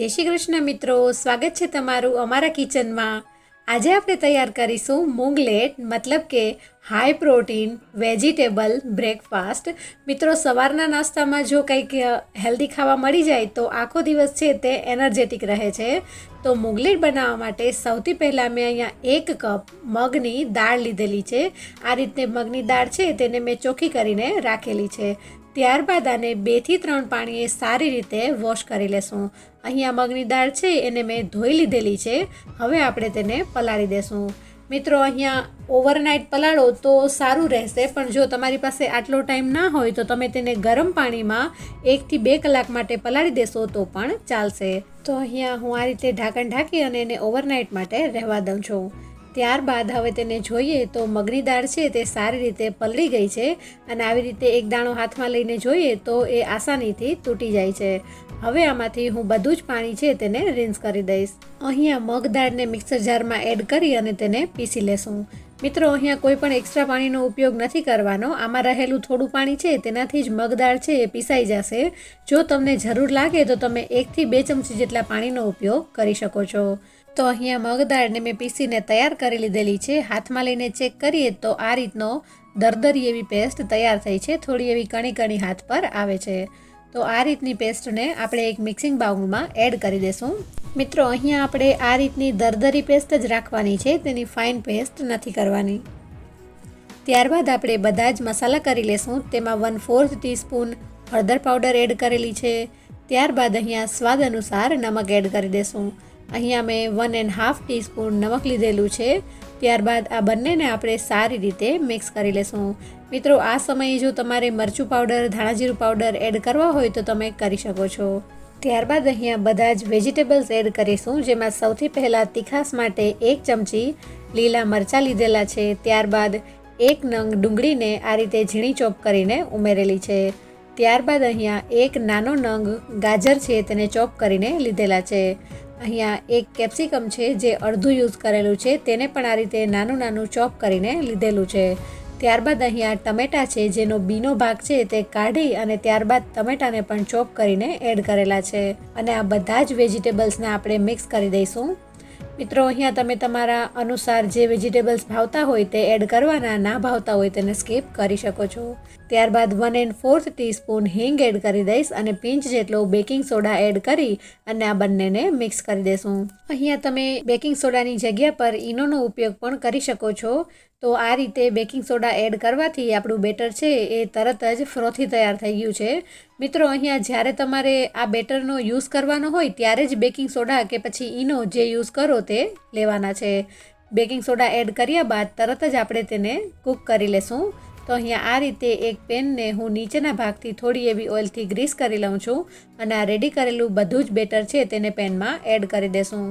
જય શ્રી કૃષ્ણ મિત્રો, સ્વાગત છે તમારું અમારા કિચનમાં. આજે આપણે તૈયાર કરીશું મૂંગલેટ મતલબ કે હાઈ પ્રોટીન વેજીટેબલ બ્રેકફાસ્ટ મિત્રો, સવારના નાસ્તામાં જો કંઈક હેલ્ધી ખાવા મળી જાય તો આખો દિવસ છે તે એનર્જેટિક રહે છે. તો મૂંગલેટ બનાવવા માટે સૌથી પહેલાં મેં અહીંયા એક કપ મગની દાળ લીધેલી છે. આ રીતે મગની દાળ છે તેને મેં ચોખ્ખી કરીને રાખેલી છે. ત્યારબાદ આને બેથી ત્રણ પાણીએ સારી રીતે વોશ કરી લેશું. અહીંયા મગની દાળ છે, એને મેં ધોઈ લીધેલી છે. હવે આપણે તેને પલાળી દેશું. મિત્રો, અહીંયા ઓવરનાઇટ પલાળો તો સારું રહેશે, પણ જો તમારી પાસે આટલો ટાઈમ ના હોય, તો તમે તેને ગરમ પાણીમાં એકથી બે કલાક માટે પલાળી દેશો તો પણ ચાલશે. તો અહીંયા હું આ રીતે ઢાંકણ ઢાંકી અને એને ઓવરનાઇટ માટે રહેવા દઉં છું. ત્યારબાદ હવે તેને જોઈએ તો મગની દાળ છે તે સારી રીતે પલળી ગઈ છે અને આવી રીતે એક દાણો હાથમાં લઈને જોઈએ તો એ આસાનીથી તૂટી જાય છે. હવે આમાંથી હું બધું જ પાણી છે તેને રિન્સ કરી દઈશ. અહીંયા મગ દાળને મિક્સર જારમાં એડ કરી અને તેને પીસી લેશું. મિત્રો, અહીંયા કોઈ પણ એક્સ્ટ્રા પાણીનો ઉપયોગ નથી કરવાનો. આમાં રહેલું થોડું પાણી છે, તેનાથી જ મગદાળ છે એ પીસાઈ જશે. જો તમને જરૂર લાગે તો તમે એકથી બે ચમચી જેટલા પાણીનો ઉપયોગ કરી શકો છો. તો અહીંયા મગદાળને મેં પીસીને તૈયાર કરી લીધેલી છે. હાથમાં લઈને ચેક કરીએ તો આ રીતનો દરદરી એવી પેસ્ટ તૈયાર થઈ છે. થોડી એવી કણી કણી હાથ પર આવે છે. તો આ રીતની પેસ્ટને આપણે એક મિક્સિંગ બાઉલમાં એડ કરી દેશું. મિત્રો, અહીંયા આપણે આ રીતની દરદરી પેસ્ટ જ રાખવાની છે, તેની ફાઇન પેસ્ટ નથી કરવાની. ત્યારબાદ આપણે બધા જ મસાલા કરી લેશું, તેમાં વન ફોર્થ ટીસ્પૂન હળદર પાવડર એડ કરેલી છે. ત્યારબાદ અહીંયા સ્વાદ અનુસાર નમક એડ કરી દેશું. અહીંયા મેં વન એન્ડ હાફ ટીસ્પૂન નમક લીધેલું છે. ત્યારબાદ આ બંનેને આપણે સારી રીતે મિક્સ કરી લેશું. મિત્રો, આ સમયે જો તમારે મરચું પાવડર ધાણાજીરું પાવડર એડ કરવા હોય તો તમે કરી શકો છો. ત્યારબાદ અહીંયા બધા જ વેજીટેબલ્સ એડ કરીશું, જેમાં સૌથી પહેલાં તીખાસ માટે એક ચમચી લીલા મરચાં લીધેલા છે, ત્યારબાદ એક નંગ ડુંગળીને આ રીતે ઝીણી ચોપ કરીને ઉમેરેલી છે. ત્યારબાદ અહીંયા એક નાનો નંગ ગાજર છે, તેને ચોપ કરીને લીધેલા છે. અહીંયા એક કેપ્સિકમ છે, જે અડધું યુઝ કરેલું છે, તેને પણ આ રીતે નાનું નાનું ચોપ કરીને લીધેલું છે. ત્યારબાદ અહીંયા ટમેટા છે, જેનો બીનો ભાગ છે તે કાઢી અને ત્યારબાદ ટમેટાને પણ ચોપ કરીને એડ કરેલા છે. અને આ બધા જ વેજીટેબલ્સને આપણે મિક્સ કરી દઈશું. મિત્રો, અહીંયા તમે તમારા અનુસાર જે વેજીટેબલ્સ ભાવતા હોય તે એડ કરવાના, ના ભાવતા હોય તેને સ્કીપ કરી શકો છો. ત્યારબાદ વન એન્ડ ફોર્થ ટીસ્પૂન હિંગ એડ કરી દઈશ અને પિંચ જેટલો બેકિંગ સોડા એડ કરી અને આ બંનેને મિક્સ કરી દેશું. અહીંયા તમે બેકિંગ સોડાની જગ્યા પર ઈનોનો ઉપયોગ પણ કરી શકો છો. તો આ રીતે બેકિંગ સોડા એડ કરવાથી આપણું બેટર છે, એ તરત જ ફ્રોથી તૈયાર થઈ ગયું છે. મિત્રો, અહીંયા જ્યારે તમારે આ બેટરનો યુઝ કરવાનો હોય, ત્યારે જ બેકિંગ સોડા કે પછી ઈનો જે યુઝ કરો તે લેવાના છે. બેકિંગ સોડા એડ કર્યા બાદ તરત જ આપણે તેને કૂક કરી લેશું. તો અહીંયા આ રીતે એક પેનને હું નીચેના ભાગથી થોડી એવી ઓઇલથી ગ્રીસ કરી લઉં છું અને આ રેડી કરેલું બધું જ બેટર છે, તેને પેનમાં એડ કરી દેશું.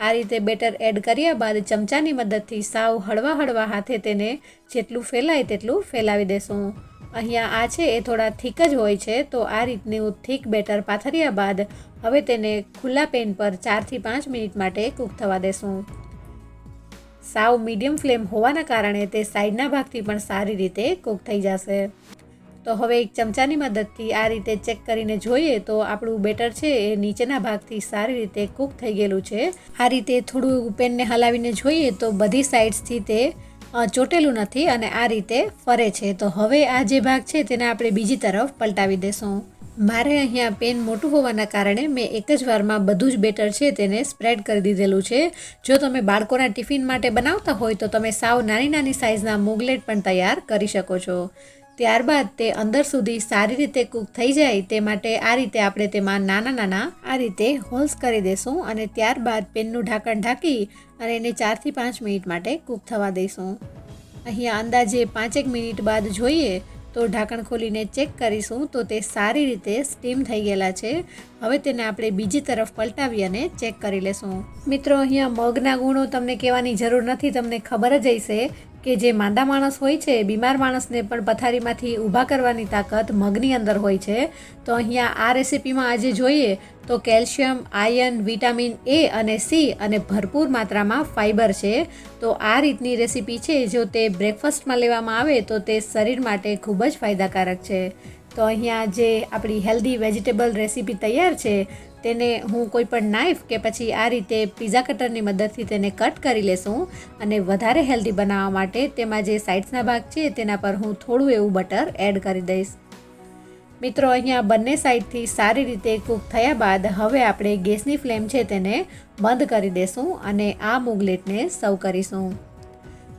આ રીતે બેટર એડ કર્યા બાદ ચમચાની મદદથી સાવ હળવા હળવા હાથે તેને જેટલું ફેલાય તેટલું ફેલાવી દેશું. અહીંયા આ છે, એ થોડા થીક જ હોય છે, તો આ રીતનું થીક બેટર પાથર્યા બાદ હવે તેને ખુલ્લા પેન પર ચારથી પાંચ મિનિટ માટે કૂક થવા દેશું. સાવ મીડિયમ ફ્લેમ હોવાના કારણે તે સાઈડના ભાગથી પણ સારી રીતે કૂક થઈ જશે. તો હવે એક ચમચાની મદદથી આ રીતે ચેક કરીને જોઈએ તો આપણું બેટર છે એ નીચેના ભાગથી સારી રીતે કૂક થઈ ગયેલું છે. આ રીતે થોડું પેનને હલાવીને જોઈએ તો બધી સાઈડ્સથી તે ચોટેલું નથી અને આ રીતે ફરે છે. તો હવે આ જે ભાગ છે તેને આપણે બીજી તરફ પલટાવી દેશું. મારે અહીંયા પેન મોટું હોવાના કારણે મેં એક જ વારમાં બધું જ બેટર છે તેને સ્પ્રેડ કરી દીધેલું છે. જો તમે બાળકોના ટિફિન માટે બનાવતા હોય તો તમે સાવ નાની નાની સાઇઝના મોગલેટ પણ તૈયાર કરી શકો છો. ત્યારબાદ તે અંદર સુધી સારી રીતે કૂક થઈ જાય તે માટે આ રીતે આપણે તેમાં નાના નાના આ રીતે હોલ્સ કરી દેશું અને ત્યારબાદ પેનનું ઢાંકણ ઢાંકી અને એને ચારથી પાંચ મિનિટ માટે કૂક થવા દઈશું. અહીંયા અંદાજે પાંચેક મિનિટ બાદ જોઈએ તો ઢાંકણ ખોલીને ચેક કરીશું તો તે સારી રીતે સ્ટીમ થઈ ગયેલા છે. હવે તેને આપણે બીજી તરફ પલટાવી અને ચેક કરી લેશું. મિત્રો, અહીંયા મગના ગુણો તમને કહેવાની જરૂર નથી, તમને ખબર જ હશે કે જે માંદા માણસ હોય છે, બીમાર માણસને પણ પથારીમાંથી ઊભા કરવાની તાકાત મગની અંદર હોય છે. તો અહીંયા આ રેસીપીમાં આજે જોઈએ તો કેલ્શિયમ આયર્ન વિટામિન એ અને સી અને ભરપૂર માત્રામાં ફાઇબર છે. તો આ રીતની રેસીપી છે, જો તે બ્રેકફાસ્ટમાં લેવામાં આવે તો તે શરીર માટે ખૂબ જ ફાયદાકારક છે. તો અહીંયા જે આપણી હેલ્ધી વેજીટેબલ રેસીપી તૈયાર છે, તેને હું કોઈ પણ નાઇફ કે પછી આ રીતે પીઝા કટરની મદદથી તેને કટ કરી લેશું અને વધારે હેલ્ધી બનાવવા માટે તેમાં જે સાઇડ્સના ભાગ છે, તેના પર હું થોડું એવું બટર એડ કરી દઈશ. મિત્રો, અહીંયા બંને સાઈડથી સારી રીતે કૂક થયા બાદ હવે આપણે ગેસની ફ્લેમ છે, તેને બંધ કરી દેશું અને આ મુગલેટને સર્વ કરીશું.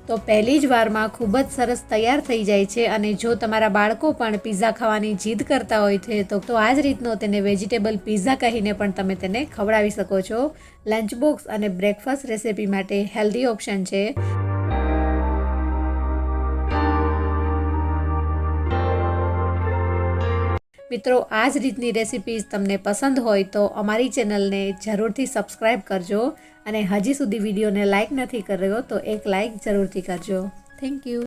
તો પહેલી જ વારમાં ખૂબ જ સરસ તૈયાર થઈ જાય છે અને જો તમારા બાળકો પણ પિઝા ખાવાની જીદ કરતા હોય છે, તો આ જ રીતનો તેને વેજીટેબલ પિઝા કહીને પણ તમે તેને ખવડાવી શકો છો. લંચ બોક્સ અને બ્રેકફાસ્ટ રેસિપી માટે હેલ્ધી ઓપ્શન છે. મિત્રો, આ જ રીતની રેસિપીઝ તમને પસંદ હોય તો અમારી ચેનલને જરૂરથી સબસ્ક્રાઈબ કરજો અને હજી સુધી વિડીયોને લાઇક નથી કર્યો તો એક લાઇક જરૂરથી કરજો. Thank you